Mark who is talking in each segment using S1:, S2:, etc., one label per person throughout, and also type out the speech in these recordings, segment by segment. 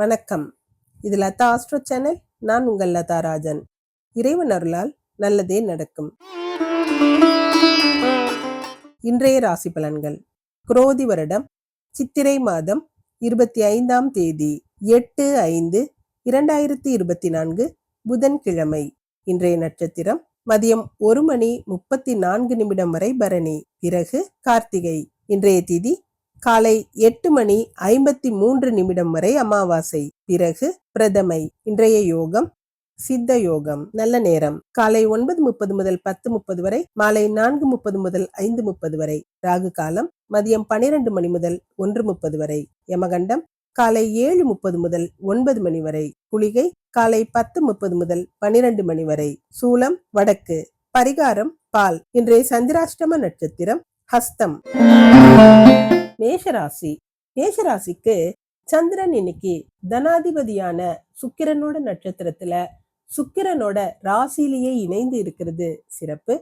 S1: வணக்கம் இது Latha astro channel நான் உங்கள் லதா ராஜன் இறைவன் அருளால் நல்லதே நடக்கும் இன்றைய ராசி பலன்கள் குரோதி வருடம் சித்திரை மாதம் இருபத்தி ஐந்தாம் தேதி எட்டு ஐந்து இரண்டாயிரத்தி இருபத்தி நான்கு புதன்கிழமை இன்றைய நட்சத்திரம் மதியம் ஒரு மணி முப்பத்தி நான்கு நிமிடம் வரை பரணி பிறகு கார்த்திகை இன்றைய திதி காலை எட்டு மணி ஐம்பத்தி மூன்று நிமிடம் வரை அமாவாசை பிறகு பிரதமை இன்றைய யோகம் சித்த யோகம் நல்ல நேரம் காலை ஒன்பது முப்பது முதல் பத்து முப்பது வரை மாலை நான்கு முப்பது முதல் ஐந்து முப்பது வரை ராகு காலம் மதியம் பனிரெண்டு மணி முதல் ஒன்று முப்பது வரை யமகண்டம் காலை ஏழு முப்பது முதல் ஒன்பது மணி வரை குளிகை காலை பத்து முப்பது முதல் பனிரெண்டு மணி வரை சூலம் வடக்கு பரிகாரம் பால் இன்றைய சந்திராஷ்டம நட்சத்திரம் ஹஸ்தம்
S2: மேஷராசி மேஷராசிக்கு சந்திரன் இன்னைக்கு தனாதிபதியான சுக்கிரனோட நட்சத்திரத்துல சுக்கிரனோட ராசியிலேயே இணைந்து இருக்கிறது சிறப்பு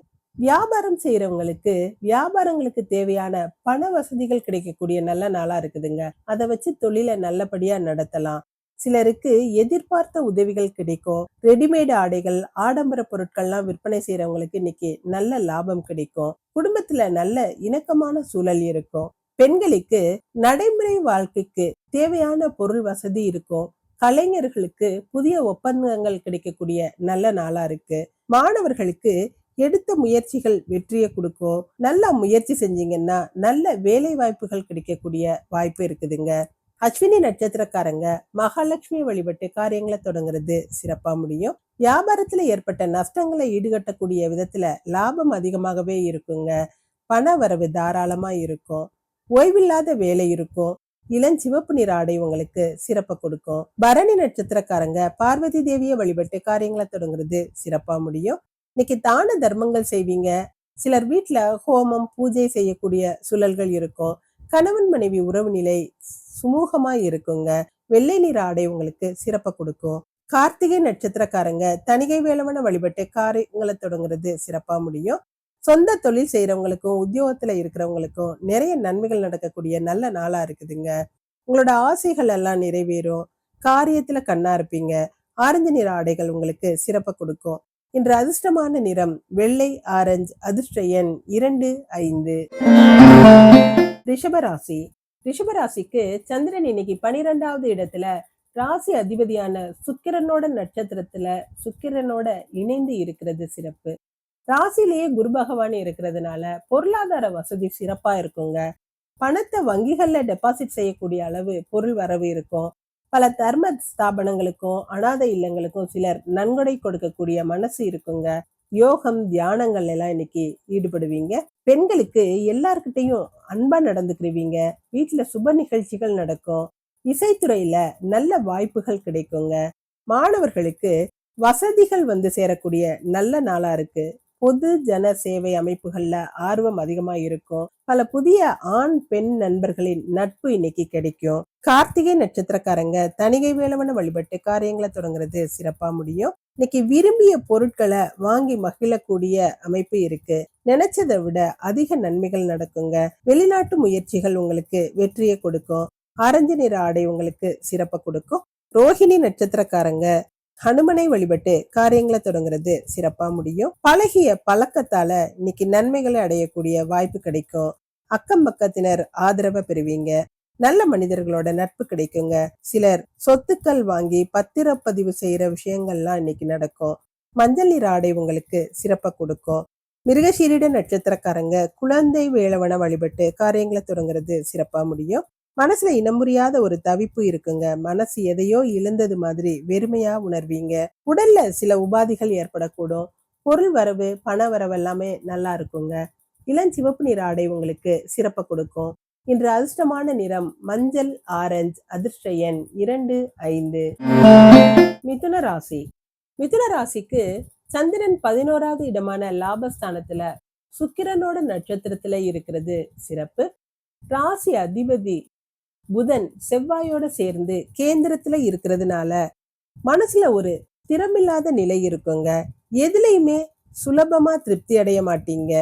S2: வியாபாரம் செய்யறவங்களுக்கு வியாபாரங்களுக்கு தேவையான பண வசதிகள் கிடைக்கக்கூடிய நல்ல நாளா இருக்குதுங்க அதை வச்சு தொழிலை நல்லபடியா நடத்தலாம் சிலருக்கு எதிர்பார்த்த உதவிகள் கிடைக்கும் ரெடிமேடு ஆடைகள் ஆடம்பர பொருட்கள்லாம் விற்பனை செய்யறவங்களுக்கு இன்னைக்கு நல்ல லாபம் கிடைக்கும் குடும்பத்துல நல்ல இணக்கமான சூழல் இருக்கும் பெண்களுக்கு நடைமுறை வாழ்க்கைக்கு தேவையான பொருள் வசதி இருக்கும் கலைஞர்களுக்கு புதிய ஒப்பந்தங்கள் கிடைக்கக்கூடிய நல்ல நாளா இருக்கு மாணவர்களுக்கு எடுத்த முயற்சிகள் வெற்றியை கொடுக்கும் நல்லா முயற்சி செஞ்சீங்கன்னா நல்ல வேலை வாய்ப்புகள் கிடைக்கக்கூடிய வாய்ப்பு இருக்குதுங்க அஸ்வினி நட்சத்திரக்காரங்க மகாலட்சுமி வழிபட்டு காரியங்களை தொடங்குறது சிறப்பா முடியும் வியாபாரத்துல ஏற்பட்ட நஷ்டங்களை ஈடுகட்டக்கூடிய விதத்துல லாபம் அதிகமாகவே இருக்குங்க பண வரவு தாராளமா இருக்கும் ஓய்வில்லாத வேலை இருக்கும் இளஞ்சிவப்பு நிற ஆடை உங்களுக்கு சிறப்பை கொடுக்கும் பரணி நட்சத்திரக்காரங்க பார்வதி தேவியை வழிபட்டு காரியங்களை தொடங்குறது சிறப்பா முடியும் இன்னைக்கு தான தர்மங்கள் செய்வீங்க சிலர் வீட்டுல ஹோமம் பூஜை செய்யக்கூடிய சுழல்கள் இருக்கும் கணவன் மனைவி உறவு நிலை சுமூகமா இருக்குங்க வெள்ளை நிற ஆடை உங்களுக்கு சிறப்பை கொடுக்கும் கார்த்திகை நட்சத்திரக்காரங்க தனிகை வேளவனை வழிபட்டு காரியங்களை தொடங்குறது சிறப்பா முடியும் சொந்த தொழில் செய்கிறவங்களுக்கும் உத்தியோகத்தில் இருக்கிறவங்களுக்கும் நிறைய நன்மைகள் நடக்கக்கூடிய நல்ல நாளாக இருக்குதுங்க உங்களோட ஆசைகள் எல்லாம் நிறைவேறும் காரியத்தில் கண்ணா இருப்பீங்க ஆரஞ்சு நிற ஆடைகள் உங்களுக்கு சிறப்பை கொடுக்கும் இன்று அதிர்ஷ்டமான நிறம் வெள்ளை ஆரஞ்சு அதிர்ஷ்ட எண் இரண்டு ஐந்து
S3: ரிஷபராசி ரிஷபராசிக்கு சந்திரன் இன்னைக்கு பனிரெண்டாவது இடத்துல ராசி அதிபதியான சுக்கிரனோட நட்சத்திரத்துல சுக்கிரனோட இணைந்து இருக்கிறது சிறப்பு ராசிலேயே குரு பகவான் இருக்கிறதுனால பொருளாதார வசதி சிறப்பா இருக்குங்க பணத்தை வங்கிகள்ல டெபாசிட் செய்யக்கூடிய அளவு பொருள் வரவு இருக்கும் பல தர்ம ஸ்தாபனங்களுக்கும் அனாதை இல்லங்களுக்கும் சிலர் நன்கொடை கொடுக்கக்கூடிய மனசு இருக்குங்க யோகம் தியானங்கள் எல்லாம் இன்னைக்கு ஈடுபடுவீங்க பெண்களுக்கு எல்லார்கிட்டையும் அன்பா நடந்துக்கிடுவீங்க வீட்டுல சுப நிகழ்ச்சிகள் நடக்கும் இசைத்துறையில நல்ல வாய்ப்புகள் கிடைக்குங்க மாணவர்களுக்கு வசதிகள் வந்து சேரக்கூடிய நல்ல நாளா இருக்கு பொது ஜன சேவை அமைப்புகள்ல ஆர்வம் அதிகமா இருக்கும் பல புதிய ஆண் பெண் நண்பர்களின் நட்பு இன்னைக்கு கிடைக்கும் கார்த்திகை நட்சத்திரக்காரங்க தனிகை வேளவன வழிபட்டு காரியங்களை தொடங்குறது சிறப்பா முடியும் இன்னைக்கு விரும்பிய பொருட்களை வாங்கி மகிழக்கூடிய அமைப்பு இருக்கு நினைச்சதை விட அதிக நன்மைகள் நடக்குங்க வெளிநாட்டு முயற்சிகள் உங்களுக்கு வெற்றியை கொடுக்கும் ஆரஞ்சு நிற ஆடை உங்களுக்கு சிறப்பை கொடுக்கும் ரோஹிணி நட்சத்திரக்காரங்க ஹனுமனை வழிபட்டு காரியங்களை தொடங்குறது சிறப்பா முடியும் பழகிய பழக்கத்தால இன்னைக்கு நன்மைகளை அடையக்கூடிய வாய்ப்பு கிடைக்கும் அக்கம் பக்கத்தினர் ஆதரவை பெறுவீங்க நல்ல மனிதர்களோட நட்பு கிடைக்குங்க சிலர் சொத்துக்கள் வாங்கி பத்திரப்பதிவு செய்யற விஷயங்கள்லாம் இன்னைக்கு நடக்கும் மஞ்சள் நீர் ஆடை உங்களுக்கு சிறப்பை கொடுக்கும் மிருகசீரிட நட்சத்திரக்காரங்க குழந்தை வேளவன வழிபட்டு காரியங்களை தொடங்குறது சிறப்பா முடியும் மனசுல இனம் முடியாத ஒரு தவிப்பு இருக்குங்க மனசு எதையோ இழந்தது மாதிரி வெறுமையா உணர்வீங்க உடல்ல சில உபாதிகள் ஏற்படக்கூடும் பொருள் வரவு பண வரவு எல்லாமே நல்லா இருக்குங்க இளஞ்சிவப்பு நிற ஆடை உங்களுக்கு சிறப்பை கொடுக்கும் இன்று அதிர்ஷ்டமான நிறம் மஞ்சள் ஆரஞ்சு அதிர்ஷ்ட எண் இரண்டு ஐந்து
S4: மிதுன ராசி மிதுன ராசிக்கு சந்திரன் பதினோராவது இடமான லாபஸ்தானத்துல சுக்கிரனோட நட்சத்திரத்துல இருக்கிறது சிறப்பு ராசி அதிபதி புதன் செவ்வாயோட சேர்ந்து கேந்திரத்துல இருக்கிறதுனால மனசுல ஒரு திறமில்லாத நிலை இருக்குங்க எதுலையுமே சுலபமா திருப்தி அடைய மாட்டீங்க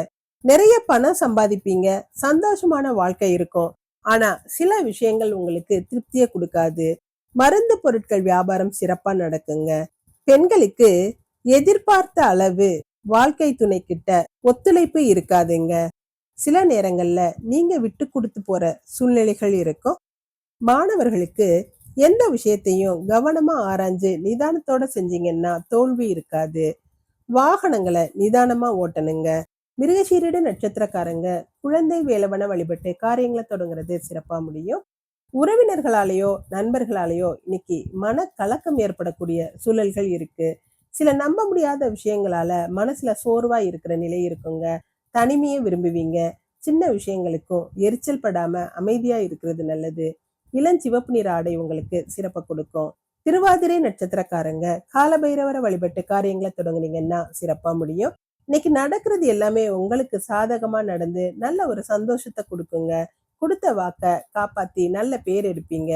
S4: நிறைய பணம் சம்பாதிப்பீங்க சந்தோஷமான வாழ்க்கை இருக்கும் ஆனா சில விஷயங்கள் உங்களுக்கு திருப்தியை கொடுக்காது மருந்து பொருட்கள் வியாபாரம் சிறப்பா நடக்குங்க பெண்களுக்கு எதிர்பார்த்த அளவு வாழ்க்கை துணை கிட்ட ஒத்துழைப்பு இருக்காதுங்க சில நேரங்கள்ல நீங்க விட்டு கொடுத்து போற சூழ்நிலைகள் இருக்கும் மாணவர்களுக்கு எந்த விஷயத்தையும் கவனமா ஆராய்ஞ்சு நிதானத்தோட செஞ்சீங்கன்னா தோல்வி இருக்காது வாகனங்களை நிதானமா ஓட்டணுங்க மிருகசீரிட நட்சத்திரக்காரங்க குழந்தை வேலவன வழிபட்டு காரியங்களை தொடங்குறது சிறப்பா முடியும் உறவினர்களாலேயோ நண்பர்களாலேயோ இன்னைக்கு மன கலக்கம் ஏற்படக்கூடிய சூழல்கள் இருக்கு சில நம்ப முடியாத விஷயங்களால மனசுல சோர்வா இருக்கிற நிலை இருக்குங்க தனிமையை விரும்புவீங்க சின்ன விஷயங்களுக்கும் எரிச்சல் படாம அமைதியா இருக்கிறது நல்லது இளஞ்சிவப்பு நிற ஆடை உங்களுக்கு சிறப்பை கொடுக்கும் திருவாதிரை நட்சத்திரக்காரங்க காலபைரவரை வழிபட்டு காரியங்களை தொடங்குனீங்கன்னா சிறப்பா முடியும் இன்னைக்கு நடக்கிறது எல்லாமே உங்களுக்கு சாதகமா நடந்து நல்ல ஒரு சந்தோஷத்தை கொடுக்குங்க கொடுத்த வாக்க காப்பாத்தி நல்ல பேர் எடுப்பீங்க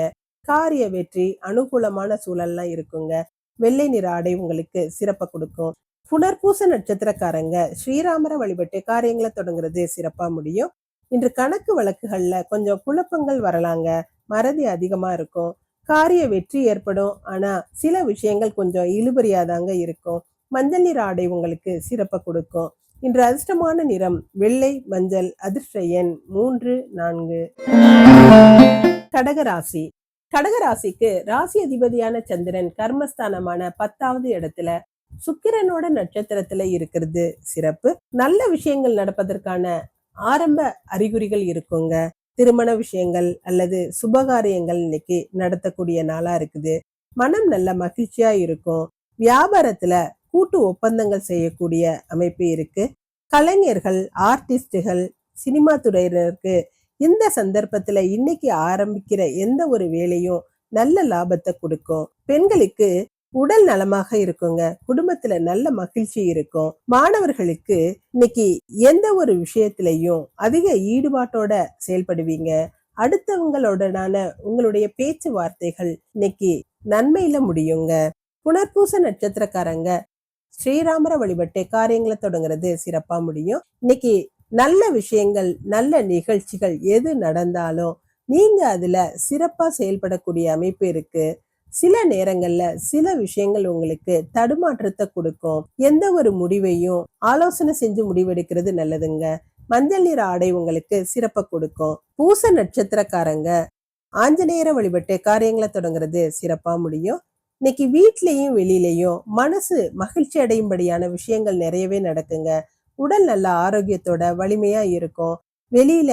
S4: காரிய வெற்றி அனுகூலமான சூழல்லாம் இருக்குங்க வெள்ளை நிற ஆடை உங்களுக்கு சிறப்பை கொடுக்கும் புனர்பூச நட்சத்திரக்காரங்க ஸ்ரீராமரை வழிபட்டு காரியங்களை தொடங்குறது சிறப்பா முடியும் இன்று கணக்கு வழக்குகள்ல கொஞ்சம் குழப்பங்கள் வரலாங்க மறதி அதிகமா இருக்கும் காரிய வெற்றி ஏற்படும் ஆனா சில விஷயங்கள் கொஞ்சம் இழுபறியாதாங்க இருக்கும் மஞ்சள் நிற ஆடை உங்களுக்கு சிறப்பை கொடுக்கும் இன்று அதிர்ஷ்டமான நிறம் வெள்ளை மஞ்சள் அதிர்ஷ்ட எண் மூன்று நான்கு
S5: கடகராசி கடகராசிக்கு ராசி அதிபதியான சந்திரன் கர்மஸ்தானமான பத்தாவது இடத்துல சுக்கிரனோட நட்சத்திரத்துல இருக்கிறது சிறப்பு நல்ல விஷயங்கள் நடப்பதற்கான ஆரம்ப அறிகுறிகள் இருக்குங்க திருமண விஷயங்கள் அல்லது சுபகாரியங்கள் இன்னைக்கு நடத்தக்கூடிய நாளா இருக்குது மனம் நல்ல மகிழ்ச்சியா இருக்கும் வியாபாரத்துல கூட்டு ஒப்பந்தங்கள் செய்யக்கூடிய அமைப்பு இருக்கு கலைஞர்கள் ஆர்டிஸ்டுகள் சினிமா துறையினருக்கு இந்த சந்தர்ப்பத்துல இன்னைக்கு ஆரம்பிக்கிற எந்த ஒரு வேலையும் நல்ல லாபத்தை கொடுக்கும் பெண்களுக்கு உடல் நலமாக இருக்குங்க குடும்பத்துல நல்ல மகிழ்ச்சி இருக்கும் மாணவர்களுக்கு இன்னைக்கு எந்த ஒரு விஷயத்திலையும் அதிக ஈடுபாட்டோட செயல்படுவீங்க அடுத்தவங்களுடனான உங்களுடைய பேச்சு வார்த்தைகள் இன்னைக்கு நன்மையில முடியுங்க புனர்பூச நட்சத்திரக்காரங்க ஸ்ரீராமர வழிபட்டு காரியங்களை தொடங்குறது சிறப்பா முடியும் இன்னைக்கு நல்ல விஷயங்கள் நல்ல நிகழ்ச்சிகள் எது நடந்தாலும் நீங்க அதுல சிறப்பா செயல்படக்கூடிய அமைப்பு இருக்கு சில நேரங்கள்ல சில விஷயங்கள் உங்களுக்கு தடுமாற்றத்தை கொடுக்கும் எந்த ஒரு முடிவையும் ஆலோசனை செஞ்சு முடிவெடுக்கிறது நல்லதுங்க மஞ்சள் நிற ஆடை உங்களுக்கு சிறப்ப கொடுக்கும் பூச நட்சத்திரக்காரங்க ஆஞ்சநேயர வழிபட்டு காரியங்களை தொடங்குறது சிறப்பா முடியும் இன்னைக்கு வீட்லயும் வெளியிலையும் மனசு மகிழ்ச்சி அடையும்படியான விஷயங்கள் நிறையவே நடக்குங்க உடல் நல்ல ஆரோக்கியத்தோட வலிமையா இருக்கும் வெளியில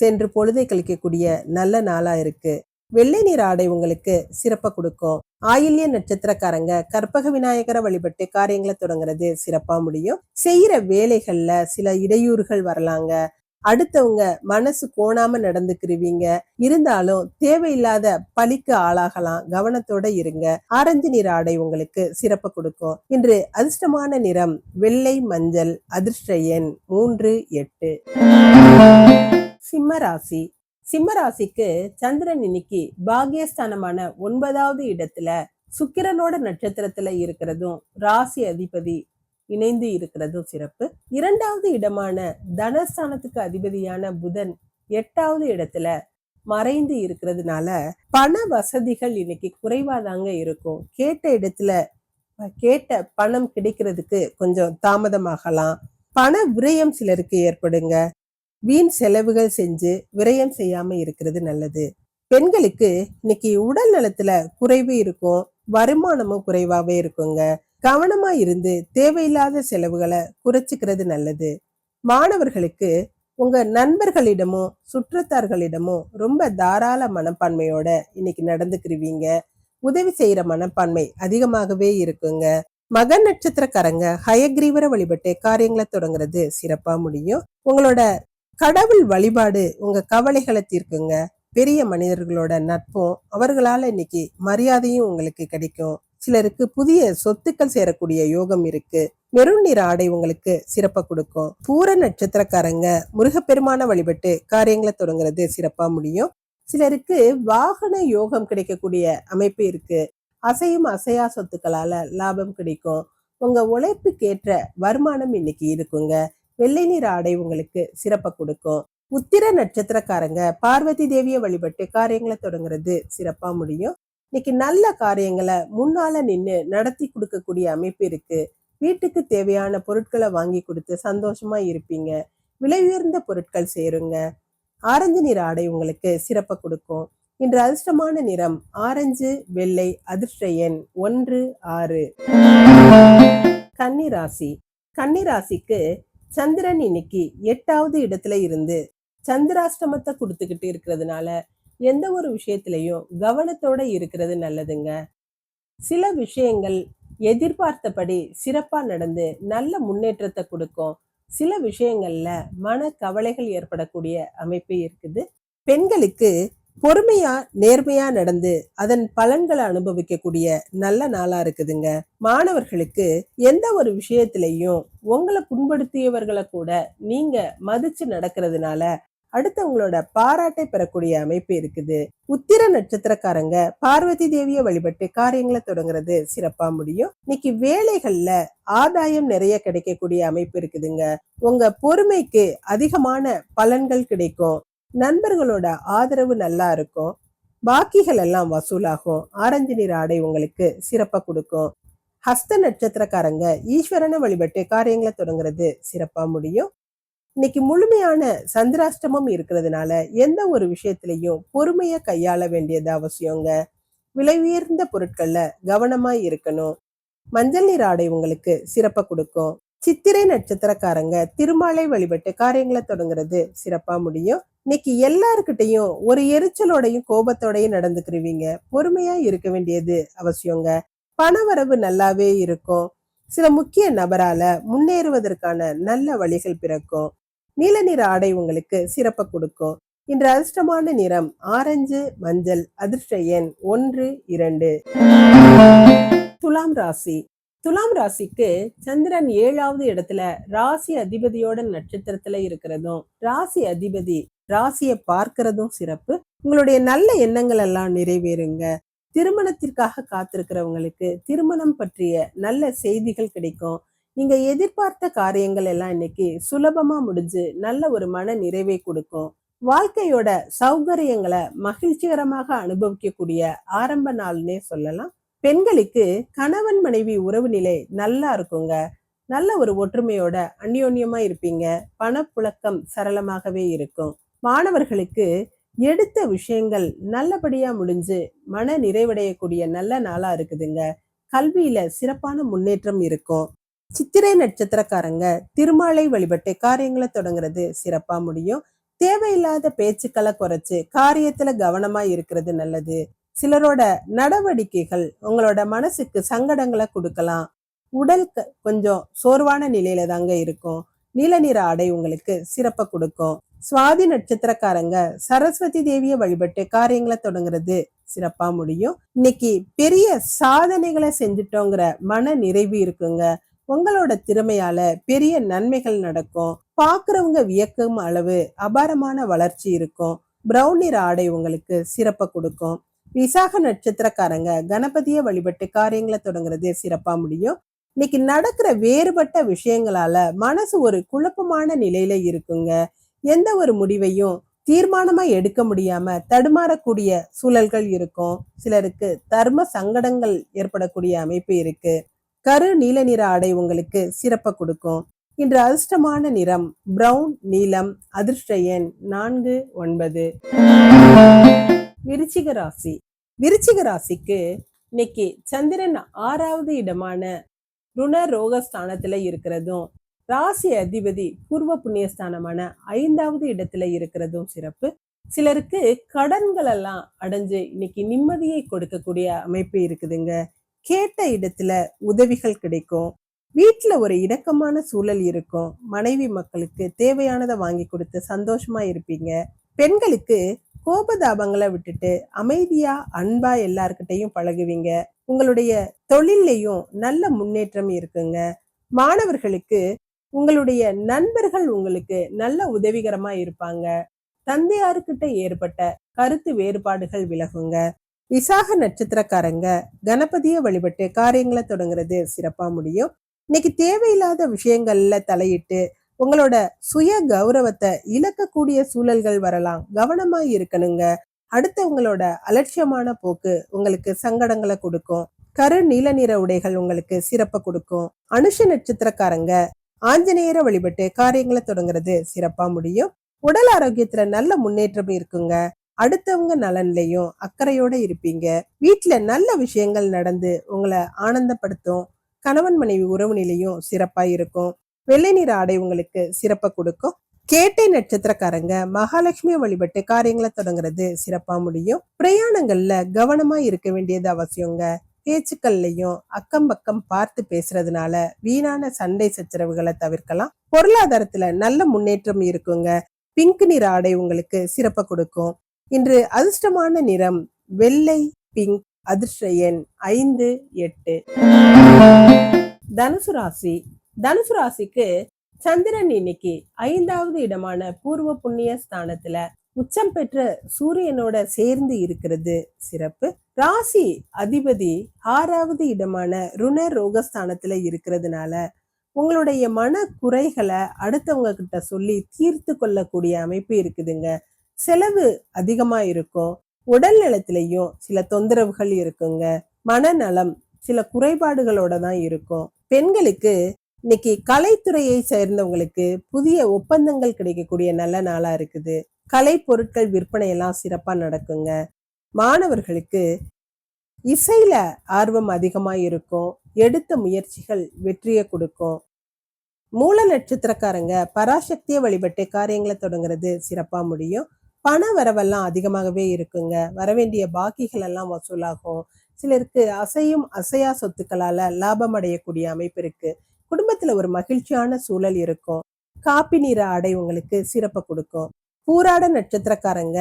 S5: சென்று பொழுதை கழிக்கக்கூடிய நல்ல நாளா இருக்கு வெள்ளை நீர் ஆடை உங்களுக்கு சிறப்பை கொடுக்கும் ஆயில்ய நட்சத்திரக்காரங்க கற்பக விநாயகரை வழிபட்டு காரியங்களை தொடங்குறது சிறப்பா முடியும் செய்யற வேலைகள்ல சில இடையூறுகள் வரலாங்க அடுத்தவங்க மனசு கோணாம நடந்துக்கிருவீங்க இருந்தாலும் தேவையில்லாத பழிக்கு ஆளாகலாம் கவனத்தோட இருங்க ஆரஞ்சு நீர் ஆடை உங்களுக்கு சிறப்பு கொடுக்கும் இன்று அதிர்ஷ்டமான நிறம் வெள்ளை மஞ்சள் அதிர்ஷ்ட எண் மூன்று எட்டு
S6: சிம்ம ராசி சிம்மராசிக்கு சந்திரன் இன்னைக்கு பாகியஸ்தானமான ஒன்பதாவது இடத்துல சுக்கிரனோட நட்சத்திரத்துல இருக்கிறதும் ராசி அதிபதி இணைந்து இருக்கிறதும் சிறப்பு இரண்டாவது இடமான தனஸ்தானத்துக்கு அதிபதியான புதன் எட்டாவது இடத்துல மறைந்து இருக்கிறதுனால பண வசதிகள் இன்னைக்கு குறைவாதாங்க இருக்கும் கேட்ட இடத்துல கேட்ட பணம் கிடைக்கிறதுக்கு கொஞ்சம் தாமதமாகலாம் பண விரயம் சிலருக்கு ஏற்படுங்க வீண் செலவுகள் செஞ்சு விரயம் செய்யாம இருக்கிறது நல்லது பெண்களுக்கு இன்னைக்கு உடல் நலத்துல குறைவு இருக்கும் வருமானமும் குறைவாவே இருக்குங்க கவனமா இருந்து தேவையில்லாத செலவுகளை குறைச்சிக்கிறது நல்லது மாணவர்களுக்கு உங்க நண்பர்களிடமும் சுற்றத்தார்களிடமும் ரொம்ப தாராள மனப்பான்மையோட இன்னைக்கு நடந்துக்கிருவீங்க உதவி செய்யற மனப்பான்மை அதிகமாகவே இருக்குங்க மக நட்சத்திரக்காரங்க ஹயக்ரீவரை வழிபட்டு காரியங்களை தொடங்குறது சிறப்பா முடியும் உங்களோட கடவுள் வழிபாடு உங்க கவலைகளை தீர்க்குங்க பெரிய மனிதர்களோட நட்பும் அவர்களால் இன்னைக்கு மரியாதையும் உங்களுக்கு கிடைக்கும் சிலருக்கு புதிய சொத்துக்கள் சேரக்கூடிய யோகம் இருக்கு மெருண் நிற ஆடை உங்களுக்கு சிறப்பா கொடுக்கும் பூர நட்சத்திரக்காரங்க முருகப்பெருமான வழிபட்டு காரியங்களை தொடங்குறது சிறப்பா முடியும் சிலருக்கு வாகன யோகம் கிடைக்கக்கூடிய அமைப்பு இருக்கு அசையும் அசையா சொத்துக்களால லாபம் கிடைக்கும் உங்க உழைப்புக்கேற்ற வருமானம் இன்னைக்கு இருக்குங்க வெள்ளை நிற ஆடை உங்களுக்கு சிறப்பை கொடுக்கும் உத்திர நட்சத்திரக்காரங்க பார்வதி தேவியை வழிபட்டு காரியங்களை தொடங்குறது சிறப்பா முடியும் இன்னைக்கு நல்ல காரியங்களை முன்னால நின்று நடத்தி கொடுக்கக்கூடிய அமைப்பு இருக்கு வீட்டுக்கு தேவையான பொருட்களை வாங்கி கொடுத்து சந்தோஷமா இருப்பீங்க விலை உயர்ந்த பொருட்கள் சேருங்க ஆரஞ்சு நிற ஆடை உங்களுக்கு சிறப்பை கொடுக்கும் இன்று அதிர்ஷ்டமான நிறம் ஆரஞ்சு வெள்ளை அதிர்ஷ்ட எண் ஒன்று ஆறு
S7: கன்னிராசி கன்னிராசிக்கு சந்திரன் இன்னைக்கு எட்டாவது இடத்துல இருந்து சந்திராஷ்டமத்தை கொடுத்துக்கிட்டு இருக்கிறதுனால எந்த ஒரு விஷயத்திலையும் கவனத்தோட இருக்கிறது நல்லதுங்க சில விஷயங்கள் எதிர்பார்த்தபடி சிறப்பாக நடந்து நல்ல முன்னேற்றத்தை கொடுக்கும் சில விஷயங்கள்ல மன கவலைகள் ஏற்படக்கூடிய அமைப்பு இருக்குது பெண்களுக்கு பொறுமையா நேர்மையா நடந்து அதன் பலன்களை அனுபவிக்கக்கூடிய நல்ல நாளா இருக்குதுங்க மாணவர்களுக்கு எந்த ஒரு விஷயத்திலையும் உங்களை புண்படுத்தியவர்களை கூட நீங்க மதிச்சு நடக்கிறதுனால அடுத்தவங்களோட பாராட்டை பெறக்கூடிய அமைப்பு இருக்குது உத்திர நட்சத்திரக்காரங்க பார்வதி தேவியை வழிபட்டு காரியங்களை தொடங்குறது சிறப்பா முடியும் இன்னைக்கு வேலைகள்ல ஆதாயம் நிறைய கிடைக்கக்கூடிய அமைப்பு இருக்குதுங்க உங்க பொறுமைக்கு அதிகமான பலன்கள் கிடைக்கும் நண்பர்களோட ஆதரவு நல்லா இருக்கும் பாக்கிகள் எல்லாம் வசூலாகும் ஆரஞ்சு நீர் ஆடை உங்களுக்கு சிறப்பாக கொடுக்கும் ஹஸ்த நட்சத்திரக்காரங்க ஈஸ்வரனை வழிபட்டு காரியங்களை தொடங்குறது சிறப்பாக முடியும் இன்னைக்கு முழுமையான சந்திராஷ்டமம் இருக்கிறதுனால எந்த ஒரு விஷயத்திலையும் பொறுமையை கையாள வேண்டியது அவசியங்க விலை உயர்ந்த பொருட்களில் கவனமாக இருக்கணும் மஞ்சள் நீர் ஆடை உங்களுக்கு சிறப்பாக கொடுக்கும் சித்திரை நட்சத்திரக்காரங்க திருமாலை வழிபட்டு காரியங்களை தொடங்குறது சிறப்பா முடியும் இன்னைக்கு எல்லாருக்கிட்டையும் ஒரு எரிச்சலோடையும் கோபத்தோடையும் நடந்துக்கிருவீங்க பொறுமையா இருக்க வேண்டியது அவசியங்க பணவரவு நல்லாவே இருக்கும் சில முக்கிய நபரால முன்னேறுவதற்கான நல்ல வழிகள் பிறக்கும் நீல நிற ஆடை உங்களுக்கு சிறப்பை கொடுக்கும் இன்று அதிர்ஷ்டமான நிறம் ஆரஞ்சு மஞ்சள் அதிர்ஷ்ட எண் ஒன்று இரண்டு
S8: துலாம் ராசி துலாம் ராசிக்கு சந்திரன் ஏழாவது இடத்துல ராசி அதிபதியோட நட்சத்திரத்துல இருக்கிறதும் ராசி அதிபதி ராசியை பார்க்கிறதும் சிறப்பு உங்களுடைய நல்ல எண்ணங்கள் எல்லாம் நிறைவேறுங்க திருமணத்திற்காக காத்திருக்கிறவங்களுக்கு திருமணம் பற்றிய நல்ல செய்திகள் கிடைக்கும் நீங்க எதிர்பார்த்த காரியங்கள் எல்லாம் இன்னைக்கு சுலபமா முடிஞ்சு நல்ல ஒரு மன நிறைவை கொடுக்கும் வாழ்க்கையோட சௌகரியங்களை மகிழ்ச்சிகரமாக அனுபவிக்கக்கூடிய ஆரம்ப நாள்னே சொல்லலாம் பெண்களுக்கு கணவன் மனைவி உறவு நிலை நல்லா இருக்குங்க நல்ல ஒரு ஒற்றுமையோட அந்யோன்யமா இருப்பீங்க பணப்புழக்கம் சரளமாகவே இருக்கும் மாணவர்களுக்கு எடுத்த விஷயங்கள் நல்லபடியா முடிஞ்சு மன நிறைவடையக்கூடிய நல்ல நாளா இருக்குதுங்க கல்வியில சிறப்பான முன்னேற்றம் இருக்கும் சித்திரை நட்சத்திரக்காரங்க திருமாலை வழிபட்டு காரியங்களை தொடங்குறது சிறப்பா முடியும் தேவையில்லாத பேச்சுக்களை குறைச்சு காரியத்துல கவனமா இருக்கிறது நல்லது சிலரோட நடவடிக்கைகள் உங்களோட மனசுக்கு சங்கடங்களை கொடுக்கலாம் உடல் கொஞ்சம் சோர்வான நிலையில தாங்க இருக்கும் நீல நிற ஆடை உங்களுக்கு சிறப்பை கொடுக்கும் சுவாதி நட்சத்திரக்காரங்க சரஸ்வதி தேவிய வழிபட்டு காரியங்களை தொடங்குறது சிறப்பா முடியும் இன்னைக்கு பெரிய சாதனைகளை செஞ்சுட்டோங்கிற மன நிறைவு இருக்குங்க உங்களோட திறமையால பெரிய நன்மைகள் நடக்கும் பாக்குறவங்க வியக்கும் அளவு அபாரமான வளர்ச்சி இருக்கும் பிரவுன் நிற ஆடை உங்களுக்கு சிறப்பை கொடுக்கும் விசாக நட்சத்திரக்காரங்க கணபதியை வழிபட்டு காரியங்களை தொடங்குறது சிறப்பா முடியும் இன்னைக்கு நடக்கிற வேறுபட்ட விஷயங்களால மனசு ஒரு குழப்பமான நிலையில இருக்குங்க எந்த ஒரு முடிவையும் தீர்மானமா எடுக்க முடியாம தடுமாறக்கூடிய சூழல்கள் இருக்கும் சிலருக்கு தர்ம சங்கடங்கள் ஏற்படக்கூடிய அமைப்பு இருக்கு கரு நீல நிற ஆடை உங்களுக்கு சிறப்பை கொடுக்கும் இன்று அதிர்ஷ்டமான நிறம் பிரவுன் நீலம் அதிர்ஷ்ட எண் நான்கு ஒன்பது விருச்சிக ராசி விருச்சிக ராசிக்கு இன்னைக்கு சந்திரன் ஆறாவது இடமான ருண ரோகஸ்தானத்துல இருக்கிறதும் ராசி அதிபதி பூர்வ புண்ணியஸ்தானமான ஐந்தாவது இடத்துல இருக்கிறதும் சிறப்பு சிலருக்கு கடன்கள் எல்லாம் அடைஞ்சு இன்னைக்கு நிம்மதியை கொடுக்கக்கூடிய அமைப்பு இருக்குதுங்க கேட்ட இடத்துல உதவிகள் கிடைக்கும் வீட்டில் ஒரு இணக்கமான சூழல் இருக்கும் மனைவி மக்களுக்கு தேவையானதை வாங்கி கொடுத்து சந்தோஷமா இருப்பீங்க பெண்களுக்கு கோபதாபங்களை விட்டுட்டு அமைதியா அன்பா எல்லார்கிட்டையும் பழகுவீங்க உங்களுடைய தொழில்லையும் நல்ல முன்னேற்றம் இருக்குங்க மாணவர்களுக்கு உங்களுடைய நண்பர்கள் உங்களுக்கு நல்ல உதவிகரமா இருப்பாங்க தந்தையாருக்கிட்ட ஏற்பட்ட கருத்து வேறுபாடுகள் விலகுங்க விசாக நட்சத்திரக்காரங்க கணபதிய வழிபட்டு காரியங்களை தொடங்குறது சிறப்பா முடியும் இன்னைக்கு தேவையில்லாத விஷயங்கள்ல தலையிட்டு உங்களோட சுய கௌரவத்தை இழக்கக்கூடிய சூழல்கள் வரலாம் கவனமா இருக்கணுங்க அடுத்தவங்களோட அலட்சியமான போக்கு உங்களுக்கு சங்கடங்களை கொடுக்கும் கரு நீல நிற உடைகள் உங்களுக்கு சிறப்பை கொடுக்கும் அனுஷ நட்சத்திரக்காரங்க ஆஞ்சநேயரை வழிபட்டு காரியங்களை தொடங்குறது சிறப்பா முடியும் உடல் ஆரோக்கியத்துல நல்ல முன்னேற்றம் இருக்குங்க அடுத்தவங்க நலன்லையும் அக்கறையோட இருப்பீங்க வீட்டுல நல்ல விஷயங்கள் நடந்து உங்களை ஆனந்தப்படுத்தும் கணவன் மனைவி உறவு நிலையும் சிறப்பா இருக்கும் வெள்ளை நிற ஆடை உங்களுக்கு சிறப்பை கொடுக்கும் கேட்டை நட்சத்திரக்காரங்க மகாலட்சுமி வழிபட்டு காரியங்களை தொடங்குறது சிறப்பா முடியும் பிரயாணங்கள்ல கவனமா இருக்க வேண்டியது அவசியங்க பேச்சுக்கள்லையும் அக்கம் பக்கம் பார்த்து பேசுறதுனால வீணான சண்டை சச்சரவுகளை தவிர்க்கலாம் பொருளாதாரத்துல நல்ல முன்னேற்றம் இருக்குங்க பிங்க் நிற ஆடை உங்களுக்கு சிறப்பை கொடுக்கும் இன்று அதிர்ஷ்டமான நிறம் வெள்ளை பிங்க் அதிர்ஷ்ட எண் ஐந்து எட்டு தனுசு ராசி தனுசு ராசிக்கு சந்திரன் இன்னைக்கு ஐந்தாவது இடமான பூர்வ புண்ணிய ஸ்தானத்துல உச்சம் பெற்ற சூரியனோட சேர்ந்து இருக்கிறது சிறப்பு ராசி அதிபதி ஆறாவது இடமான ருண ரோகஸ்தானத்துல இருக்கிறதுனால உங்களுடைய மன குறைகளை அடுத்தவங்க கிட்ட சொல்லி தீர்த்து கொள்ளக்கூடிய அமைப்பு இருக்குதுங்க செலவு அதிகமா இருக்கும் உடல் நலத்திலையும் சில தொந்தரவுகள் இருக்குங்க மனநலம் சில குறைபாடுகளோட தான் இருக்கும் பெண்களுக்கு இன்னைக்கு கலைத்துறையை சேர்ந்தவங்களுக்கு புதிய ஒப்பந்தங்கள் கிடைக்கக்கூடிய நல்ல நாளா இருக்குது கலை பொருட்கள் விற்பனை எல்லாம் சிறப்பா நடக்குங்க மாணவர்களுக்கு இசையில ஆர்வம் அதிகமா இருக்கும் எடுத்த முயற்சிகள் வெற்றியை கொடுக்கும் மூல நட்சத்திரக்காரங்க பராசக்தியை வழிபட்டு காரியங்களை தொடங்குறது சிறப்பா முடியும் பண வரவெல்லாம் அதிகமாகவே இருக்குங்க வரவேண்டிய பாக்கிகள் எல்லாம் வசூலாகும் சிலருக்கு அசையும் அசையா சொத்துக்களால லாபம் அடையக்கூடிய அமைப்பு இருக்கு குடும்பத்துல ஒரு மகிழ்ச்சியான சூழல் இருக்கும் காப்பி நிற ஆடை உங்களுக்கு சிறப்பை கொடுக்கும் பூராட நட்சத்திரக்காரங்க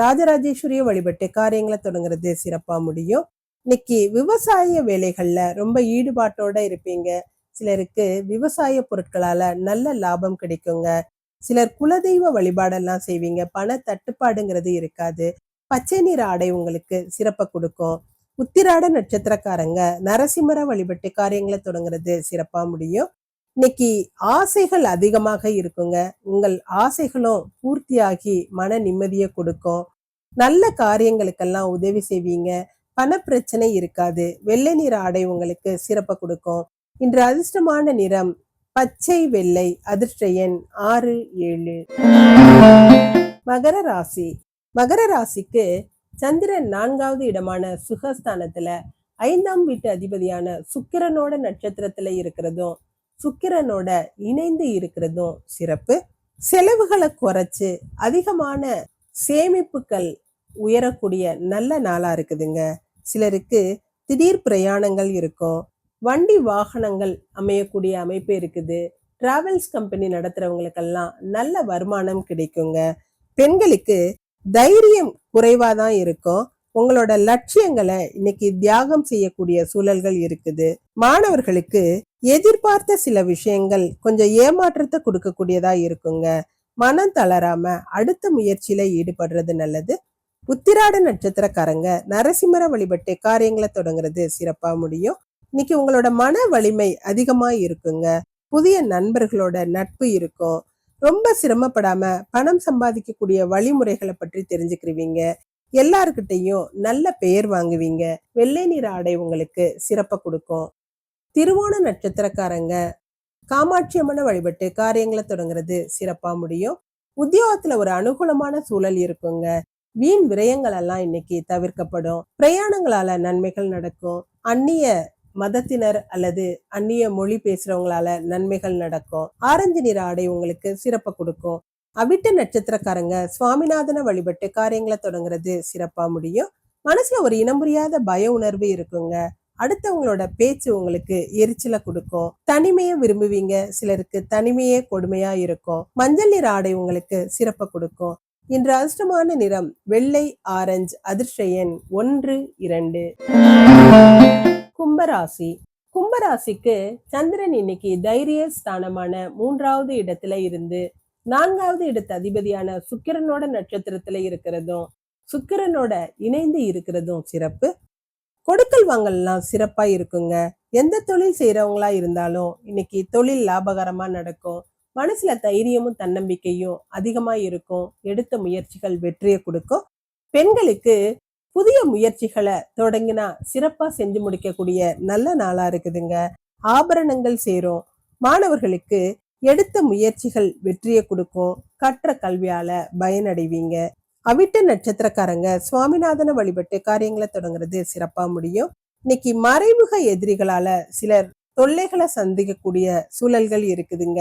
S8: ராஜராஜேஸ்வரிய வழிபட்டு காரியங்களை தொடங்குறது சிறப்பா முடியும் இன்னைக்கு விவசாய வேலைகள்ல ரொம்ப ஈடுபாட்டோட இருப்பீங்க சிலருக்கு விவசாய பொருட்களால நல்ல லாபம் கிடைக்குங்க சிலர் குலதெய்வ வழிபாடெல்லாம் செய்வீங்க பண தட்டுப்பாடுங்கிறது இருக்காது பச்சை நிற ஆடை உங்களுக்கு சிறப்பை கொடுக்கும் உத்திராட நட்சத்திரக்காரங்க நரசிம்மர வழிபட்டு காரியங்களை தொடங்குறது சிறப்பா முடியும் இன்னைக்கு ஆசைகள் அதிகமாக இருக்குங்க உங்கள் ஆசைகளும் பூர்த்தியாகி மன நிம்மதியை கொடுக்கும் நல்ல காரியங்களுக்கெல்லாம் உதவி செய்வீங்க பணப்பிரச்சனை இருக்காது வெள்ளை நிற ஆடை உங்களுக்கு சிறப்பை கொடுக்கும் இன்று அதிர்ஷ்டமான நிறம் பச்சை வெள்ளை அதிர்ஷ்ட எண் ஆறு ஏழு மகர ராசி மகர ராசிக்கு சந்திரன் நான்காவது இடமான சுகஸ்தானத்துல ஐந்தாம் வீட்டு அதிபதியான சுக்கிரனோட நட்சத்திரத்துல இருக்கிறதும் சுக்கிரனோட இணைந்து இருக்கிறதும் சிறப்பு செலவுகளை குறைச்சு அதிகமான சேமிப்புகள் உயரக்கூடிய நல்ல நாளா இருக்குதுங்க சிலருக்கு திடீர் பிரயாணங்கள் இருக்கும் வண்டி வாகனங்கள் அமையக்கூடிய அமைப்பு இருக்குது டிராவல்ஸ் கம்பெனி நடத்துறவங்களுக்கெல்லாம் நல்ல வருமானம் கிடைக்குங்க பெண்களுக்கு தைரியம் குறைவாக தான் இருக்கும் உங்களோட லட்சியங்களை இன்னைக்கு தியாகம் செய்யக்கூடிய சூழல்கள் இருக்குது மாணவர்களுக்கு எதிர்பார்த்த சில விஷயங்கள் கொஞ்சம் ஏமாற்றத்தை கொடுக்கக்கூடியதா இருக்குங்க மனம் தளராம அடுத்த முயற்சியில ஈடுபடுறது நல்லது உத்திராட நட்சத்திரக்காரங்க நரசிம்மர வழிபட்டு காரியங்களை தொடங்குறது சிறப்பா முடியும் இன்னைக்கு உங்களோட மன வலிமை அதிகமா இருக்குங்க புதிய நண்பர்களோட நட்பு இருக்கும் ரொம்ப சிரமப்படாம பணம் சம்பாதிக்கக்கூடிய வழிமுறைகளை பற்றி தெரிஞ்சுக்கிருவீங்க எல்லாருக்கிட்டையும் நல்ல பெயர் வாங்குவீங்க வெள்ளை நிற ஆடை உங்களுக்கு சிறப்பை கொடுக்கும் திருவோண நட்சத்திரக்காரங்க காமாட்சி அம்மனை வழிபட்டு காரியங்களை தொடங்குறது சிறப்பா முடியும் உத்தியோகத்துல ஒரு அனுகூலமான சூழல் இருக்குங்க வீண் விரயங்கள் எல்லாம் இன்னைக்கு தவிர்க்கப்படும் பிரயாணங்களால நன்மைகள் நடக்கும் அந்நிய மதத்தினர் அல்லது அந்நிய மொழி பேசுறவங்களால நன்மைகள் நடக்கும் ஆரஞ்சு நிற ஆடை உங்களுக்கு சிறப்ப கொடுக்கும் அவிட்ட நட்சத்திரக்காரங்க சுவாமிநாதனை வழிபட்டு காரியங்களை தொடங்குறது சிறப்பா முடியும் மனசுல ஒரு இனம் புரியாத பய உணர்வு இருக்குங்க அடுத்தவங்களோட பேச்சு உங்களுக்கு எரிச்சலை கொடுக்கும் தனிமையை விரும்புவீங்க சிலருக்கு தனிமையே கொடுமையா இருக்கும் மஞ்சள் நிற ஆடை உங்களுக்கு சிறப்பை கொடுக்கும் இன்று அதிர்ஷ்டமான நிறம் வெள்ளை ஆரஞ்சு அதிர்ஷ்ட எண் ஒன்று இரண்டு கும்பராசி கும்பராசிக்கு சந்திரன் இன்னைக்கு தைரிய ஸ்தானமான மூன்றாவது இடத்துல இருந்து நான்காவது இடத்து அதிபதியான சுக்கிரனோட நட்சத்திரத்துல இருக்கிறதும் சுக்கிரனோட இணைந்து இருக்கிறதும் சிறப்பு கொடுக்கல் வாங்கல்லாம் சிறப்பா இருக்குங்க எந்த தொழில் செய்யறவங்களா இருந்தாலும் இன்னைக்கு தொழில் லாபகரமா நடக்கும் மனசுல தைரியமும் தன்னம்பிக்கையும் அதிகமா இருக்கும் எடுத்த முயற்சிகள் வெற்றியை கொடுக்கும் பெண்களுக்கு புதிய முயற்சிகளை தொடங்கினா சிறப்பா செஞ்சு முடிக்கக்கூடிய நல்ல நாளா இருக்குதுங்க ஆபரணங்கள் சேரும் மாணவர்களுக்கு எடுத்த முயற்சிகள் வெற்றியை கொடுக்கும் கற்ற கல்வியால பயனடைவீங்க அவிட்ட நட்சத்திரக்காரங்க சுவாமிநாதன வழிபட்டு காரியங்களை தொடங்குறது சிறப்பா முடியும் இன்னைக்கு மறைமுக எதிரிகளால சிலர் தொல்லைகளை சந்திக்கக்கூடிய சூழல்கள் இருக்குதுங்க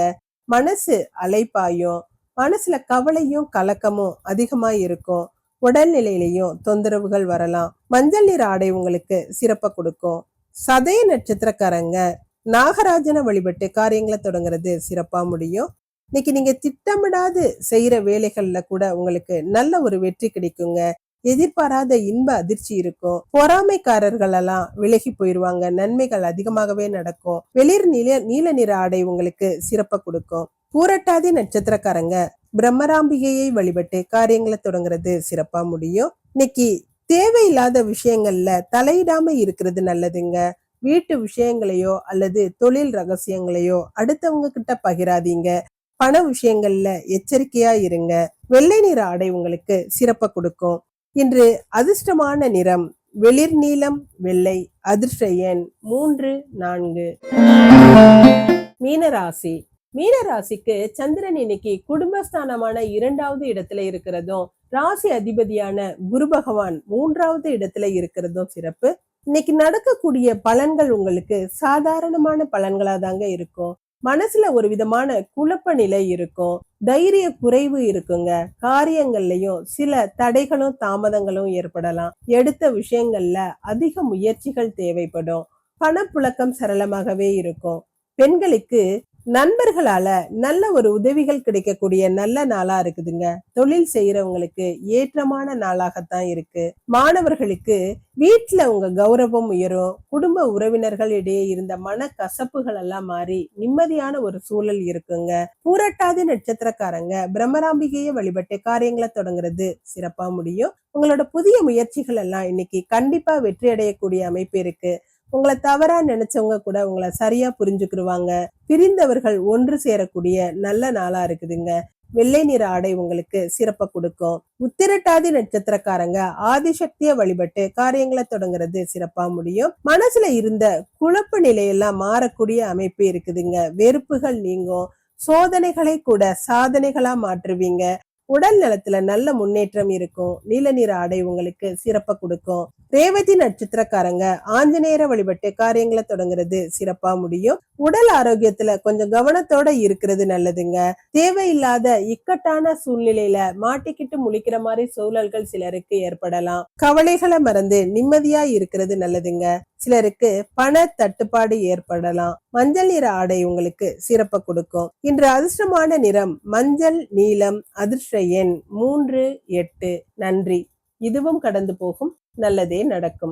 S8: மனசு அலைப்பாயும் மனசுல கவலையும் கலக்கமும் அதிகமா இருக்கும் உடல்நிலையிலையும் தொந்தரவுகள் வரலாம் மஞ்சள் நிற ஆடை உங்களுக்கு சிறப்பை கொடுக்கும் சதய நட்சத்திரக்காரங்க நாகராஜனை வழிபட்டு காரியங்களை தொடங்குறது சிறப்பா முடியும் இன்னைக்கு நீங்க திட்டமிடாது செய்யற வேலைகள்ல கூட உங்களுக்கு நல்ல ஒரு வெற்றி கிடைக்குங்க எதிர்பாராத இன்ப அதிர்ச்சி இருக்கும் பொறாமைக்காரர்கள் எல்லாம் விலகி போயிருவாங்க நன்மைகள் அதிகமாகவே நடக்கும் வெளிர் நீல நீல நிற ஆடை உங்களுக்கு சிறப்பை கொடுக்கும் பூரட்டாதி நட்சத்திரக்காரங்க பிரம்மராம்பிகையை வழிபட்டு காரியங்களை தொடங்குறது சிறப்பா முடியும் இன்னைக்கு தேவையில்லாத விஷயங்கள்ல தலையிடாம இருக்கிறது நல்லதுங்க வீட்டு விஷயங்களையோ அல்லது தொழில் ரகசியங்களையோ அடுத்தவங்க கிட்ட பகிராதீங்க பண விஷயங்கள்ல எச்சரிக்கையா இருங்க வெள்ளை நிற ஆடை உங்களுக்கு சிறப்பை கொடுக்கும் இன்று அதிர்ஷ்டமான நிறம் வெளிர் நீளம் வெள்ளை அதிர்ஷ்ட எண் மூன்று நான்கு மீனராசி மீனராசிக்கு சந்திரன் இன்னைக்கு குடும்பஸ்தானமான இரண்டாவது இடத்துல இருக்கிறதும் ராசி அதிபதியான குரு பகவான் மூன்றாவது இடத்துல இருக்கிறதும் சிறப்பு இன்னைக்கு நடக்கக்கூடிய பலன்கள் உங்களுக்கு சாதாரணமான பலன்களா தாங்க இருக்கும் மனசுல ஒரு விதமான குழப்ப நிலை இருக்கும் தைரிய குறைவு இருக்குங்க காரியங்கள்லயும் சில தடைகளும் தாமதங்களும் ஏற்படலாம் எடுத்த விஷயங்கள்ல அதிக முயற்சிகள் தேவைப்படும் பணப்புழக்கம் சரளமாகவே இருக்கும் பெண்களுக்கு நண்பர்களால நல்ல ஒரு உதவிகள் கிடைக்கக்கூடிய நல்ல நாளா இருக்குதுங்க தொழில் செய்யறவங்களுக்கு ஏற்றமான நாளாகத்தான் இருக்கு மாணவர்களுக்கு வீட்டுல உங்க கௌரவம் உயரும் குடும்ப உறவினர்கள் இடையே இருந்த மன கசப்புகள் எல்லாம் மாறி நிம்மதியான ஒரு சூழல் இருக்குங்க பூரட்டாதி நட்சத்திரக்காரங்க பிரம்மராம்பிகையை வழிபட்டு காரியங்களை தொடங்குறது சிறப்பா முடியும் உங்களோட புதிய முயற்சிகள் எல்லாம் இன்னைக்கு கண்டிப்பா வெற்றி அடையக்கூடிய அமைப்பு இருக்கு உங்களை தவறா நினைச்சவங்க கூட உங்களை சரியா புரிஞ்சுக்கிடுவாங்க பிரிந்தவர்கள் ஒன்று சேரக்கூடிய நல்ல நாளா இருக்குதுங்க வெள்ளை நிற ஆடை உங்களுக்கு சிறப்ப கொடுக்கும் உத்திரட்டாதி நட்சத்திரக்காரங்க ஆதிசக்திய வழிபட்டு காரியங்களை தொடங்குறது சிறப்பா முடியும் மனசுல இருந்த குழப்ப நிலையெல்லாம் மாறக்கூடிய அமைப்பு இருக்குதுங்க வெறுப்புகள் நீங்கும் சோதனைகளை கூட சாதனைகளா மாற்றுவீங்க உடல் நலத்துல நல்ல முன்னேற்றம் இருக்கும் நீல நிற ஆடை உங்களுக்கு சிறப்பை கொடுக்கும் ரேவதி நட்சத்திரக்காரங்க ஆஞ்சநேயர வழிபட்டு காரியங்களை தொடங்குறது சிறப்பா முடியும் உடல் ஆரோக்கியத்துல கொஞ்சம் கவனத்தோட இருக்கிறது நல்லதுங்க தேவையில்லாத இக்கட்டான சூழ்நிலையில மாட்டிக்கிட்டு முழிக்கிற மாதிரி சூழல்கள் சிலருக்கு ஏற்படலாம் கவலைகளை மறந்து நிம்மதியா இருக்கிறது நல்லதுங்க சிலருக்கு பண தட்டுப்பாடு ஏற்படலாம் மஞ்சள் நிற ஆடை உங்களுக்கு சிறப்ப கொடுக்கும் இன்று அதிர்ஷ்டமான நிறம் மஞ்சள் நீலம் அதிர்ஷ்ட எண் மூன்று எட்டு நன்றி இதுவும் கடந்து போகும் நல்லதே நடக்கும்